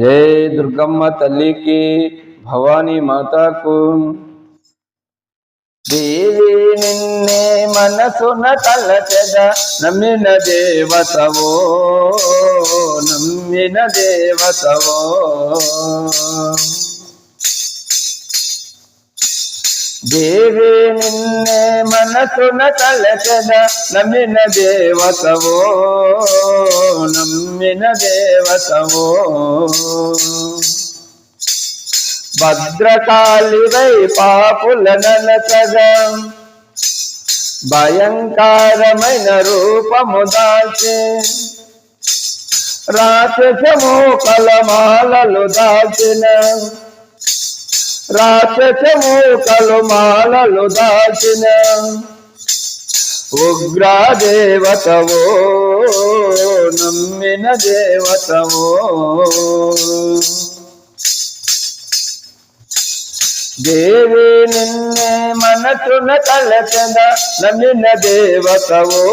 జై దుర్గమ్మ తల్లికి భవానీ మాతకు. దేవి నిన్నే మనసున తలచెద నమ్మిన దేవతవో నమ్మిన దేవతవో. దేవి నిన్నే మనసున తలచెద నమ్మిన దేవతవో నమ్మిన దేవతవో. భద్రకాళివై పాపుల నలకగా భయంకరమైన రూపము దాల్చి. రాక్షసము కలమాలలు దాల్చిన రాక్షసము కలమాలలు దాల్చిన ఉగ్రదేవతవో నమ్మిన దేవతవో. దేవి నిన్నే మనసున తలచద నమ్మిన దేవతవో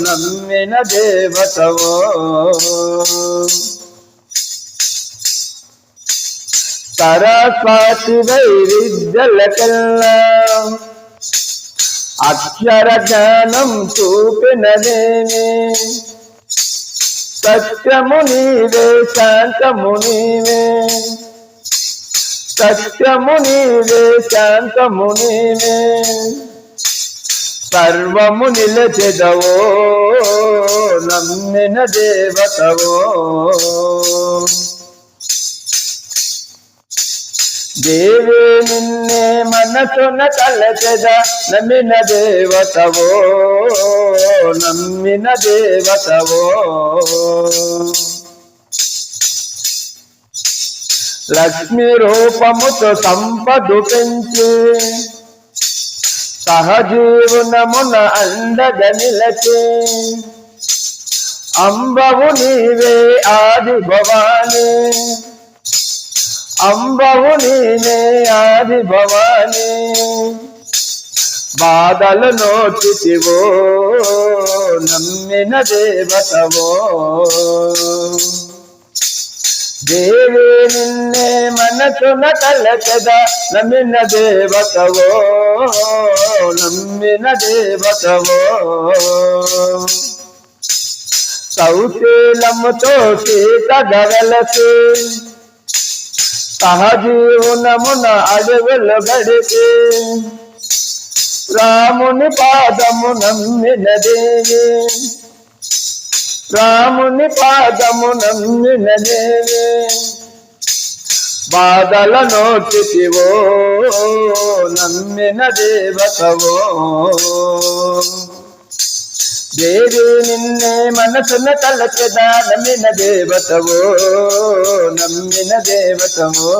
నమ్మిన దేవతవో. सरस्वती वैरिजल अक्षर अक्षरज्ञानं चूप न देने। सत्य मुनि वे, शांत मुनि वे। सत्य मुनि वे देमे सत्यमुनिवे शान्तमुनिवे सत्यमुनिवे शान्तमुनिवे सर्वमुनिलचिदवो नम्निन देवतवो। నీవే ನಿನ್ನೆ నిలచెదవో నమ్మిన దేవతవో ದೇವತವೋ నిన్నే మనసున తలచెద నమ్మిన దేవతవో నమ్మిన దేవతవో లక్ష్మి రూపముతో సంపదు పెంచి సహజీవనమున అండగ నిలచి అంబవు నీవే ఆది భవాని అంబవు నేనే ఆది భవాని. బాధలు నోటివో నమ్మిన దేవతవో. దేవి నిన్నే మనసున కలకద నమ్మిన దేవతవో నమ్మిన దేవతవో. కౌశీలముతో సీత గవలసి సహజీవనమున అడవులు గడిపి రాముని పాదము నమ్మిన దేవి రాముని పాదము నమ్మిన దేవి బాధల నోటివో నమ్మిన దేవతవో దేవి నిన్నే మనసున తలచెదా నమ్మిన దేవతవో నమ్మిన దేవతవో.